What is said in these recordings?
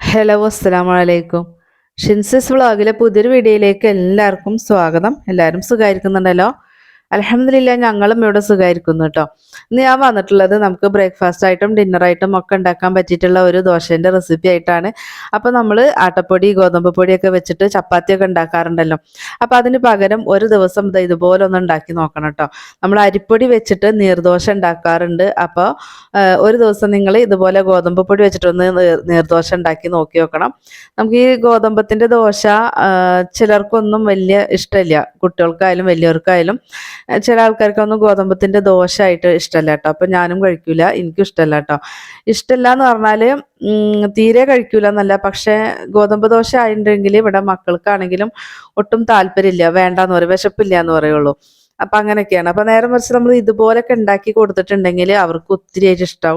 Hello അസ്സാം വലൈക്കും ഷിൻസിസ് വ്ളോഗിലെ പുതിയൊരു വീഡിയോയിലേക്ക് എല്ലാവർക്കും സ്വാഗതം. എല്ലാവരും സുഖമായിരിക്കുന്നുണ്ടല്ലോ അലഹമില്ല ഞങ്ങളും ഇവിടെ സുഖമായിരിക്കുന്നു കേട്ടോ ഇന്ന് ഞാൻ വന്നിട്ടുള്ളത് നമുക്ക് ബ്രേക്ക്ഫാസ്റ്റ് ആയിട്ടും ഡിന്നറായിട്ടും ഒക്കെ ഉണ്ടാക്കാൻ പറ്റിയിട്ടുള്ള ഒരു ദോശേന്റെ റെസിപ്പി ആയിട്ടാണ്. അപ്പോൾ നമ്മൾ ആട്ടപ്പൊടി ഗോതമ്പ് പൊടിയൊക്കെ വെച്ചിട്ട് ചപ്പാത്തിയൊക്കെ ഉണ്ടാക്കാറുണ്ടല്ലോ. അപ്പോൾ അതിന് പകരം ഒരു ദിവസം ഇത് ഇതുപോലെ ഒന്ന് ഉണ്ടാക്കി നോക്കണം കേട്ടോ നമ്മൾ അരിപ്പൊടി വെച്ചിട്ട് നീർദോശ ഉണ്ടാക്കാറുണ്ട്. അപ്പോൾ ഒരു ദിവസം നിങ്ങൾ ഇതുപോലെ ഗോതമ്പ് പൊടി വെച്ചിട്ടൊന്ന് നീർദോശ ഉണ്ടാക്കി നോക്കി നോക്കണം. നമുക്ക് ഈ ഗോതമ്പത്തിന്റെ ദോശ ചിലർക്കൊന്നും വലിയ ഇഷ്ടമില്ല. കുട്ടികൾക്കായാലും വലിയവർക്കായാലും. ചില ആൾക്കാർക്കൊന്നും ഗോതമ്പത്തിന്റെ ദോശ ഇഷ്ടമല്ല കേട്ടോ. അപ്പം ഞാനും കഴിക്കൂല എനിക്കും ഇഷ്ടമല്ല കേട്ടോ. ഇഷ്ടമല്ല എന്ന് പറഞ്ഞാൽ തീരെ കഴിക്കൂല എന്നല്ല പക്ഷേ ഗോതമ്പ് ദോശ ആയിട്ടുണ്ടെങ്കിൽ ഇവിടെ മക്കൾക്കാണെങ്കിലും ഒട്ടും താല്പര്യമില്ല. വേണ്ടെന്ന് പറയും. വിശപ്പില്ല എന്ന് പറയുള്ളൂ. അപ്പം അങ്ങനെയൊക്കെയാണ്. അപ്പം നേരെ മറിച്ച് നമ്മൾ ഇതുപോലൊക്കെ ഉണ്ടാക്കി കൊടുത്തിട്ടുണ്ടെങ്കിൽ അവർക്ക് ഒത്തിരി ആയിട്ട്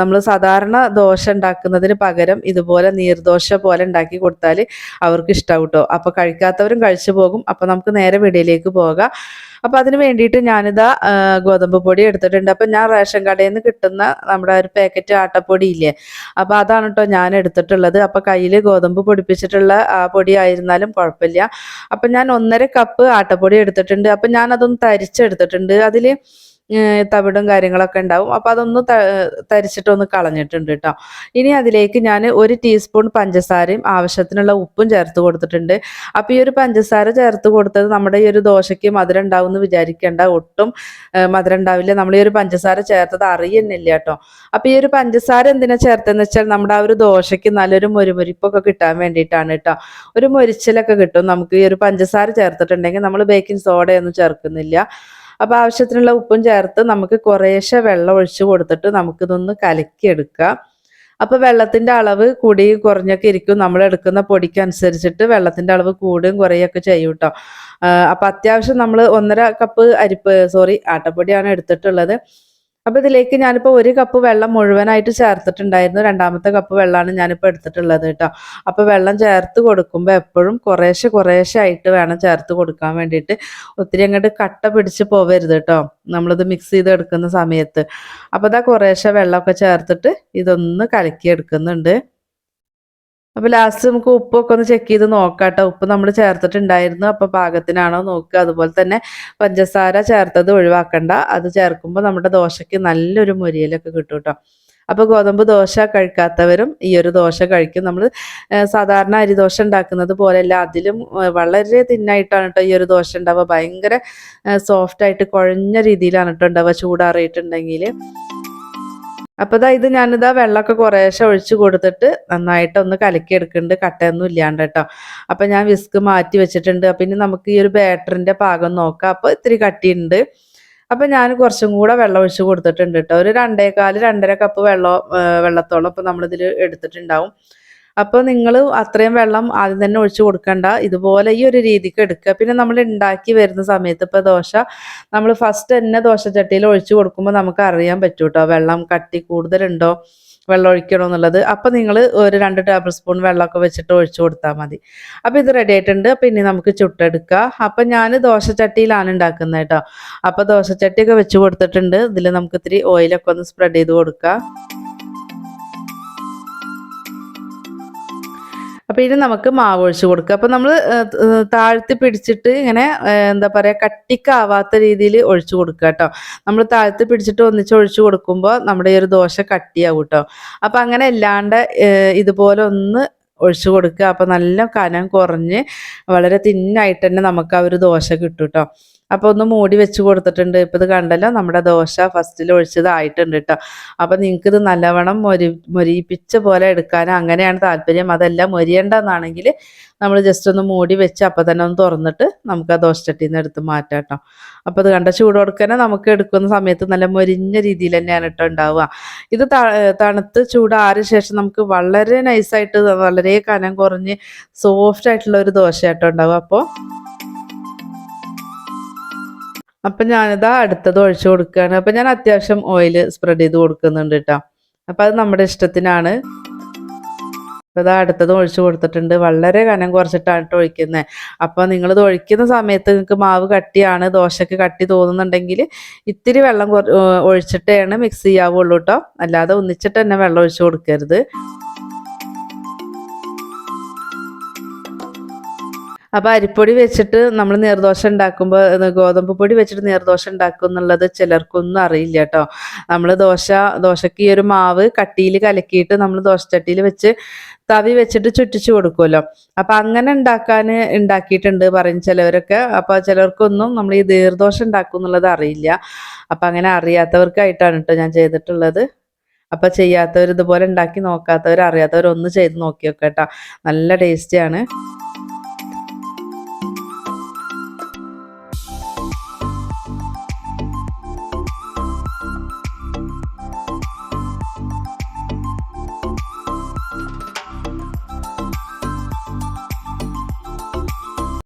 നമ്മൾ സാധാരണ ദോശ ഉണ്ടാക്കുന്നതിന് പകരം ഇതുപോലെ നീർദോശ പോലെ ഉണ്ടാക്കി കൊടുത്താൽ അവർക്ക് ഇഷ്ടാവും കേട്ടോ കഴിക്കാത്തവരും കഴിച്ചു പോകും. അപ്പോൾ നമുക്ക് നേരെ വെടിയിലേക്ക് പോകാം. അപ്പൊ അതിന് വേണ്ടിയിട്ട് ഞാനിതാ ഗോതമ്പ് പൊടി എടുത്തിട്ടുണ്ട്. അപ്പം ഞാൻ റേഷൻ കടയിൽ നിന്ന് കിട്ടുന്ന നമ്മുടെ ഒരു പാക്കറ്റ് ആട്ടപ്പൊടി ഇല്ലേ? അപ്പൊ അതാണ് കേട്ടോ ഞാൻ എടുത്തിട്ടുള്ളത്. അപ്പൊ കയ്യിൽ ഗോതമ്പ് പൊടിപ്പിച്ചിട്ടുള്ള ആ പൊടി ആയിരുന്നാലും കുഴപ്പമില്ല. അപ്പം ഞാൻ ഒന്നര കപ്പ് ആട്ടപ്പൊടി എടുത്തിട്ടുണ്ട്. അപ്പം ഞാൻ അതൊന്ന് തരിച്ചെടുത്തിട്ടുണ്ട്. അതിൽ തവിടും കാര്യങ്ങളൊക്കെ ഉണ്ടാവും. അപ്പം അതൊന്ന് തരിച്ചിട്ടൊന്ന് കളഞ്ഞിട്ടുണ്ട് കേട്ടോ. ഇനി അതിലേക്ക് ഞാൻ ഒരു ടീസ്പൂൺ പഞ്ചസാരയും ആവശ്യത്തിനുള്ള ഉപ്പും ചേർത്ത് കൊടുത്തിട്ടുണ്ട്. അപ്പോൾ ഈ ഒരു പഞ്ചസാര ചേർത്ത് കൊടുത്തത് നമ്മുടെ ഈ ഒരു ദോശയ്ക്ക് മധുരം ഉണ്ടാവും എന്ന് വിചാരിക്കേണ്ട. ഒട്ടും മധുരം ഉണ്ടാവില്ല. നമ്മൾ ഈ ഒരു പഞ്ചസാര ചേർത്തത് അറിയുന്നില്ല കേട്ടോ. അപ്പോൾ ഈ ഒരു പഞ്ചസാര എന്തിനാ ചേർത്തെന്ന് വെച്ചാൽ നമ്മുടെ ആ ഒരു ദോശയ്ക്ക് നല്ലൊരു മുരുമുരിപ്പൊക്കെ കിട്ടാൻ വേണ്ടിയിട്ടാണ് കേട്ടോ. ഒരു മൊരിച്ചിലൊക്കെ കിട്ടും. നമുക്ക് ഈ ഒരു പഞ്ചസാര ചേർത്തിട്ടുണ്ടെങ്കിൽ നമ്മൾ ബേക്കിംഗ് സോഡയൊന്നും ചേർക്കുന്നില്ല. അപ്പോൾ ആവശ്യത്തിനുള്ള ഉപ്പും ചേർത്ത് നമുക്ക് കുറേശ്ശെ വെള്ളം ഒഴിച്ച് കൊടുത്തിട്ട് നമുക്കിതൊന്ന് കലക്കിയെടുക്കാം. അപ്പോൾ വെള്ളത്തിന്റെ അളവ് കൂടിയും കുറഞ്ഞൊക്കെ ഇരിക്കും. നമ്മൾ എടുക്കുന്ന പൊടിക്ക് അനുസരിച്ചിട്ട് വെള്ളത്തിന്റെ അളവ് കൂടുകയും കുറയൊക്കെ ചെയ്യും കേട്ടോ. അപ്പോൾ അത്യാവശ്യം നമ്മൾ ഒന്നര കപ്പ് അരിപ്പ് സോറി ആട്ടപ്പൊടിയാണ് എടുത്തിട്ടുള്ളത്. അപ്പോൾ ഇതിലേക്ക് ഞാനിപ്പോൾ ഒരു കപ്പ് വെള്ളം മുഴുവനായിട്ട് ചേർത്തിട്ടുണ്ടായിരുന്നു. രണ്ടാമത്തെ കപ്പ് വെള്ളമാണ് ഞാനിപ്പോൾ എടുത്തിട്ടുള്ളത് കേട്ടോ. അപ്പോൾ വെള്ളം ചേർത്ത് കൊടുക്കുമ്പോൾ എപ്പോഴും കുറേശ്ശെ കുറേശ്ശെ ആയിട്ട് വേണം ചേർത്ത് കൊടുക്കാൻ വേണ്ടിയിട്ട്. ഒത്തിരി അങ്ങോട്ട് കട്ട പിടിച്ച് പോവരുത് കേട്ടോ. നമ്മളിത് മിക്സ് ചെയ്ത് എടുക്കുന്ന സമയത്ത്. അപ്പോൾ ഇതാ കുറേശ്ശെ വെള്ളമൊക്കെ ചേർത്തിട്ട് ഇതൊന്ന് കലക്കി എടുക്കുന്നുണ്ട് അപ്പോൾ ലാസ്റ്റ് നമുക്ക് ഉപ്പൊക്കെ ഒന്ന് ചെക്ക് ചെയ്ത് നോക്കാട്ടോ. ഉപ്പ് നമ്മൾ ചേർത്തിട്ടുണ്ടായിരുന്നു. അപ്പോൾ പാകത്തിനാണോ നോക്കുക. അതുപോലെ തന്നെ പഞ്ചസാര ചേർത്തത് ഒഴിവാക്കണ്ട. അത് ചേർക്കുമ്പോൾ നമ്മുടെ ദോശയ്ക്ക് നല്ലൊരു മുരിയലൊക്കെ കിട്ടും കേട്ടോ അപ്പോൾ ഗോതമ്പ് ദോശ കഴിക്കാത്തവരും ഈ ഒരു ദോശ കഴിക്കും. നമ്മൾ സാധാരണ അരി ദോശ ഉണ്ടാക്കുന്നത് പോലെയല്ല. അതിലും വളരെ തിന്നായിട്ടാണ് കേട്ടോ ഈ ഒരു ദോശ ഉണ്ടാവുക. ഭയങ്കര സോഫ്റ്റ് ആയിട്ട് കുഴഞ്ഞ രീതിയിലാണ് കേട്ടോ ഉണ്ടാവുക. ചൂടാറിയിട്ടുണ്ടെങ്കിൽ അപ്പോൾ ഇതാ ഇത് ഞാനിതാ വെള്ളമൊക്കെ കുറേശ്ശെ ഒഴിച്ച് കൊടുത്തിട്ട് നന്നായിട്ട് ഒന്ന് കലക്കി എടുക്കുന്നുണ്ട് കട്ടയൊന്നും ഇല്ലാണ്ട് കേട്ടോ. അപ്പൊ ഞാൻ വിസ്ക് മാറ്റി വെച്ചിട്ടുണ്ട്. അപ്പം ഇനി നമുക്ക് ഈ ഒരു ബാറ്ററിന്റെ പാകം നോക്കാം. അപ്പോൾ ഇത്തിരി കട്ടിയുണ്ട്. അപ്പം ഞാൻ കുറച്ചും കൂടെ വെള്ളം ഒഴിച്ച് കൊടുത്തിട്ടുണ്ട് കേട്ടോ. ഒരു രണ്ടേകാൽ രണ്ടര കപ്പ് വെള്ളം വെള്ളത്തോളം ഇപ്പം നമ്മളിതിൽ എടുത്തിട്ടുണ്ടാവും. അപ്പോൾ നിങ്ങൾ അത്രയും വെള്ളം ആദ്യം തന്നെ ഒഴിച്ച് കൊടുക്കണ്ട. ഇതുപോലെ ഈ ഒരു രീതിക്ക് എടുക്കുക. പിന്നെ നമ്മൾ ഉണ്ടാക്കി വരുന്ന സമയത്ത് ഇപ്പോൾ ദോശ നമ്മൾ ഫസ്റ്റ് തന്നെ ദോശച്ചട്ടിയിൽ ഒഴിച്ച് കൊടുക്കുമ്പോൾ നമുക്ക് അറിയാൻ പറ്റും കേട്ടോ വെള്ളം കട്ടി കൂടുതലുണ്ടോ? വെള്ളം ഒഴിക്കണോ എന്നുള്ളത്. അപ്പം നിങ്ങൾ ഒരു രണ്ട് ടേബിൾ സ്പൂൺ വെള്ളമൊക്കെ വെച്ചിട്ട് ഒഴിച്ചു കൊടുത്താൽ മതി. അപ്പം ഇത് റെഡി ആയിട്ടുണ്ട്. അപ്പം ഇനി നമുക്ക് ചുട്ടെടുക്കുക അപ്പം ഞാൻ ദോശച്ചട്ടിയിലാണ് ഉണ്ടാക്കുന്നത് കേട്ടോ അപ്പം ദോശച്ചട്ടിയൊക്കെ വെച്ച് കൊടുത്തിട്ടുണ്ട്. ഇതിൽ നമുക്ക് ഇത്തിരി ഓയിലൊക്കെ ഒന്ന് സ്പ്രെഡ് ചെയ്ത് കൊടുക്കാം. അപ്പോൾ ഇനി നമുക്ക് മാവ് ഒഴിച്ച് കൊടുക്കുക. അപ്പോൾ നമ്മൾ താഴ്ത്തി പിടിച്ചിട്ട് ഇങ്ങനെ എന്താ പറയുക കട്ടിക്കാവാത്ത രീതിയിൽ ഒഴിച്ചു കൊടുക്കുക കേട്ടോ. നമ്മൾ താഴ്ത്തി പിടിച്ചിട്ട് ഒന്നിച്ച് ഒഴിച്ചു കൊടുക്കുമ്പോൾ നമ്മുടെ ഈ ഒരു ദോശ കട്ടിയാവും കേട്ടോ. അപ്പോൾ അങ്ങനെ അല്ലാണ്ട് ഇതുപോലെ ഒന്ന് ഒഴിച്ചു കൊടുക്കുക. അപ്പോൾ നല്ല കനം കുറഞ്ഞ് വളരെ തിന്നായിട്ട് തന്നെ നമുക്ക് ആ ഒരു ദോശ കിട്ടും കേട്ടോ. അപ്പോൾ ഒന്ന് മൂടി വെച്ച് കൊടുത്തിട്ടുണ്ട്. ഇപ്പോൾ ഇത് കണ്ടല്ലോ നമ്മുടെ ദോശ ഫസ്റ്റിൽ ഒഴിച്ചതായിട്ടുണ്ട് കേട്ടോ അപ്പോൾ നിങ്ങൾക്ക് ഇത് നല്ലവണ്ണം മൊരി മൊരിയിപ്പിച്ച പോലെ എടുക്കാൻ അങ്ങനെയാണ് താല്പര്യം. അതെല്ലാം മൊരിയേണ്ടെന്നാണെങ്കിൽ നമ്മൾ ജസ്റ്റ് ഒന്ന് മൂടി വെച്ച് അപ്പോൾ തന്നെ ഒന്ന് തുറന്നിട്ട് നമുക്ക് ആ ദോശച്ചട്ടിയിൽ നിന്ന് എടുത്ത് മാറ്റാം കേട്ടോ അപ്പോൾ അത് കണ്ട ചൂട് കൊടുക്കാനെ നമുക്ക് എടുക്കുന്ന സമയത്ത് നല്ല മൊരിഞ്ഞ രീതിയിൽ തന്നെയാണ് കേട്ടോ ഉണ്ടാവുക. ഇത് തണുത്ത് ചൂടാറിയ ശേഷം നമുക്ക് വളരെ നൈസായിട്ട് വളരെ കനം കുറഞ്ഞ് സോഫ്റ്റ് ആയിട്ടുള്ള ഒരു ദോശ കേട്ടോ ഉണ്ടാവുക. അപ്പോൾ അപ്പം ഞാനിതാ അടുത്തത് ഒഴിച്ചു കൊടുക്കുകയാണ്. അപ്പം ഞാൻ അത്യാവശ്യം ഓയിൽ സ്പ്രെഡ് ചെയ്ത് കൊടുക്കുന്നുണ്ട് കേട്ടോ അപ്പം അത് നമ്മുടെ ഇഷ്ടത്തിനാണ്. അപ്പോൾ ഇതാ അടുത്തത് ഒഴിച്ചു കൊടുത്തിട്ടുണ്ട്. വളരെ കനം കുറച്ചിട്ടാണ് കേട്ടോ ഒഴിക്കുന്നത് അപ്പോൾ ഇത് ഒഴിക്കുന്ന സമയത്ത് നിങ്ങൾക്ക് മാവ് കട്ടിയാണ് ദോശയ്ക്ക് കട്ടി തോന്നുന്നുണ്ടെങ്കിൽ ഇത്തിരി വെള്ളം ഒഴിച്ചിട്ടേണ് മിക്സ് ചെയ്യാവുള്ളൂ കേട്ടോ അല്ലാതെ ഒന്നിച്ചിട്ട് തന്നെ വെള്ളം ഒഴിച്ചു കൊടുക്കരുത്. അപ്പോൾ അരിപ്പൊടി വെച്ചിട്ട് നമ്മൾ നീർദോശ ഉണ്ടാക്കുമ്പോൾ ഗോതമ്പ് പൊടി വെച്ചിട്ട് നീർദോശ ഉണ്ടാക്കും എന്നുള്ളത് ചിലർക്കൊന്നും അറിയില്ല കേട്ടോ. നമ്മൾ ദോശ ദോശക്ക് ഈ ഒരു മാവ് കട്ടിയിൽ കലക്കിയിട്ട് നമ്മൾ ദോശച്ചട്ടിയിൽ വെച്ച് തവി വെച്ചിട്ട് ചുറ്റിച്ചു കൊടുക്കുമല്ലോ അപ്പം അങ്ങനെ ഉണ്ടാക്കാൻ ഉണ്ടാക്കിയിട്ടുണ്ട് പറയും ചിലവരൊക്കെ. അപ്പോൾ ചിലർക്കൊന്നും നമ്മൾ ഈ നീർദോശ ഉണ്ടാക്കും എന്നുള്ളത് അറിയില്ല. അപ്പം അങ്ങനെ അറിയാത്തവർക്കായിട്ടാണ് കേട്ടോ ഞാൻ ചെയ്തിട്ടുള്ളത്. അപ്പം ചെയ്യാത്തവർ ഇതുപോലെ ഉണ്ടാക്കി നോക്കാത്തവർ അറിയാത്തവർ ഒന്ന് ചെയ്ത് നോക്കി കേട്ടോ. നല്ല ടേസ്റ്റിയാണ്.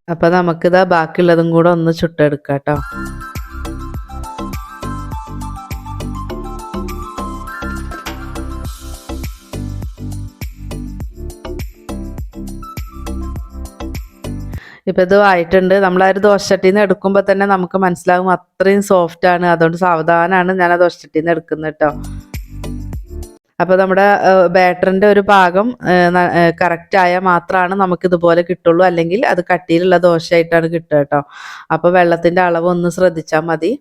അപ്പോൾ നമുക്കിതാ ബാക്കിയുള്ളതും കൂടെ ഒന്ന് ചുട്ടെടുക്കാം കേട്ടോ ഇപ്പം ഇത് ആയിട്ടുണ്ട്. നമ്മൾ ആ ഒരു ദോശട്ടിയിൽ നിന്ന് എടുക്കുമ്പോൾ തന്നെ നമുക്ക് മനസ്സിലാകും അത്രയും സോഫ്റ്റ് ആണ്. അതുകൊണ്ട് സാവധാനമാണ് ഞാൻ ആ ദോശട്ടിയിൽ നിന്ന് എടുക്കുന്നത് കേട്ടോ അപ്പോൾ നമ്മുടെ ബാറ്ററിന്റെ ഒരു ഭാഗം കറക്റ്റ് ആയാൽ മാത്രമാണ് നമുക്ക് ഇതുപോലെ കിട്ടുള്ളൂ. അല്ലെങ്കിൽ അത് കട്ടിയിലുള്ള ദോശയായിട്ടാണ് കിട്ടുക കേട്ടോ. അപ്പോൾ വെള്ളത്തിന്റെ അളവ് ഒന്ന് ശ്രദ്ധിച്ചാൽ മതി.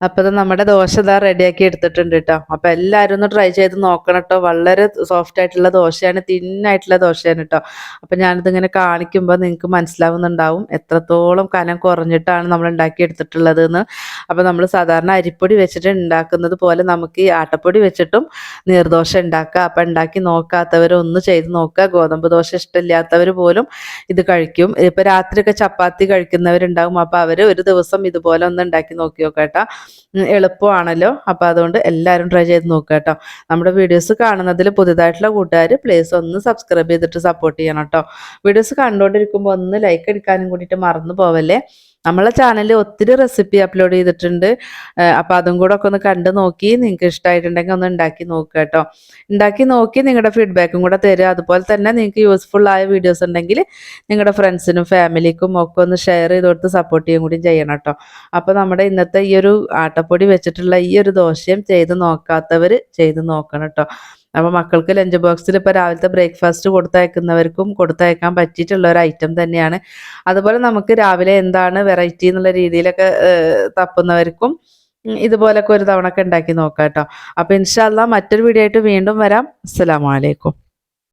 അപ്പോൾ ഇത് നമ്മുടെ ദോശ ഇതാ റെഡിയാക്കി എടുത്തിട്ടുണ്ട് കേട്ടോ അപ്പൊ എല്ലാവരും ഒന്ന് ട്രൈ ചെയ്ത് നോക്കണം കേട്ടോ വളരെ സോഫ്റ്റ് ആയിട്ടുള്ള ദോശയാണ് തിന്നായിട്ടുള്ള ദോശയാണ് കേട്ടോ അപ്പൊ ഞാനിത് ഇങ്ങനെ കാണിക്കുമ്പോൾ നിങ്ങൾക്ക് മനസ്സിലാവുന്നുണ്ടാവും എത്രത്തോളം കനം കുറഞ്ഞിട്ടാണ് നമ്മൾ ഉണ്ടാക്കി എടുത്തിട്ടുള്ളത് എന്ന് അപ്പൊ നമ്മൾ സാധാരണ അരിപ്പൊടി വെച്ചിട്ട് ഉണ്ടാക്കുന്നത് പോലെ നമുക്ക് ഈ ആട്ടപ്പൊടി വെച്ചിട്ടും നീർദോശ ഉണ്ടാക്കുക അപ്പൊ ഉണ്ടാക്കി നോക്കാത്തവർ ഒന്ന് ചെയ്ത് നോക്കുക. ഗോതമ്പ് ദോശ ഇഷ്ടമില്ലാത്തവർ പോലും ഇത് കഴിക്കും. ഇപ്പൊ രാത്രിയൊക്കെ ചപ്പാത്തി കഴിക്കുന്നവരുണ്ടാവും. അപ്പോൾ അവർ ഒരു ദിവസം ഇതുപോലെ ഒന്ന് ഉണ്ടാക്കി നോക്കി നോക്കാം എളുപ്പമാണല്ലോ. അപ്പോൾ അതുകൊണ്ട് എല്ലാവരും ട്രൈ ചെയ്ത് നോക്കുക കേട്ടോ. നമ്മുടെ വീഡിയോസ് കാണുന്നതിൽ പുതിയതായിട്ടുള്ള കൂട്ടുകാർ പ്ലീസ് ഒന്ന് സബ്സ്ക്രൈബ് ചെയ്തിട്ട് സപ്പോർട്ട് ചെയ്യണം കേട്ടോ. വീഡിയോസ് കണ്ടുകൊണ്ടിരിക്കുമ്പോൾ ഒന്ന് ലൈക്ക് അടിക്കാനും കൂടിയിട്ട് മറന്നു പോവല്ലേ? നമ്മളെ ചാനലിൽ ഒത്തിരി റെസിപ്പി അപ്ലോഡ് ചെയ്തിട്ടുണ്ട്. അപ്പോൾ അതും കൂടെ ഒക്കെ ഒന്ന് കണ്ടു നോക്കി നിങ്ങൾക്ക് ഇഷ്ടമായിട്ടുണ്ടെങ്കിൽ ഒന്ന് ഉണ്ടാക്കി നോക്കുക കേട്ടോ. ഉണ്ടാക്കി നോക്കി നിങ്ങളുടെ ഫീഡ്ബാക്കും കൂടെ തരിക അതുപോലെ തന്നെ നിങ്ങൾക്ക് യൂസ്ഫുൾ ആയ വീഡിയോസ് ഉണ്ടെങ്കിൽ നിങ്ങളുടെ ഫ്രണ്ട്സിനും ഫാമിലിക്കും ഒക്കെ ഒന്ന് ഷെയർ ചെയ്ത് കൊടുത്ത് സപ്പോർട്ട് ചെയ്യുകയും കൂടി ചെയ്യണം കേട്ടോ. അപ്പോൾ നമ്മുടെ ഇന്നത്തെ ഈ ഒരു ആട്ടപ്പൊടി വെച്ചിട്ടുള്ള ഈ ഒരു ദോശയും ചെയ്ത് നോക്കാത്തവർ ചെയ്ത് നോക്കണം കേട്ടോ. അപ്പോൾ മക്കൾക്ക് ലഞ്ച് ബോക്സിൽ ഇപ്പോൾ രാവിലത്തെ ബ്രേക്ക്ഫാസ്റ്റ് കൊടുത്തയക്കുന്നവർക്കും കൊടുത്തയക്കാൻ പറ്റിയിട്ടുള്ള ഒരു ഐറ്റം തന്നെയാണ്. അതുപോലെ നമുക്ക് രാവിലെ എന്താണ് വെറൈറ്റി എന്നുള്ള രീതിയിലൊക്കെ തപ്പുന്നവർക്കും ഇതുപോലൊക്കെ ഒരു തവണ ഒക്കെ ഉണ്ടാക്കി നോക്കാം കേട്ടോ. അപ്പോൾ ഇൻഷാല്ല മറ്റൊരു വീഡിയോ ആയിട്ട് വീണ്ടും വരാം. അസ്സാം വലൈക്കും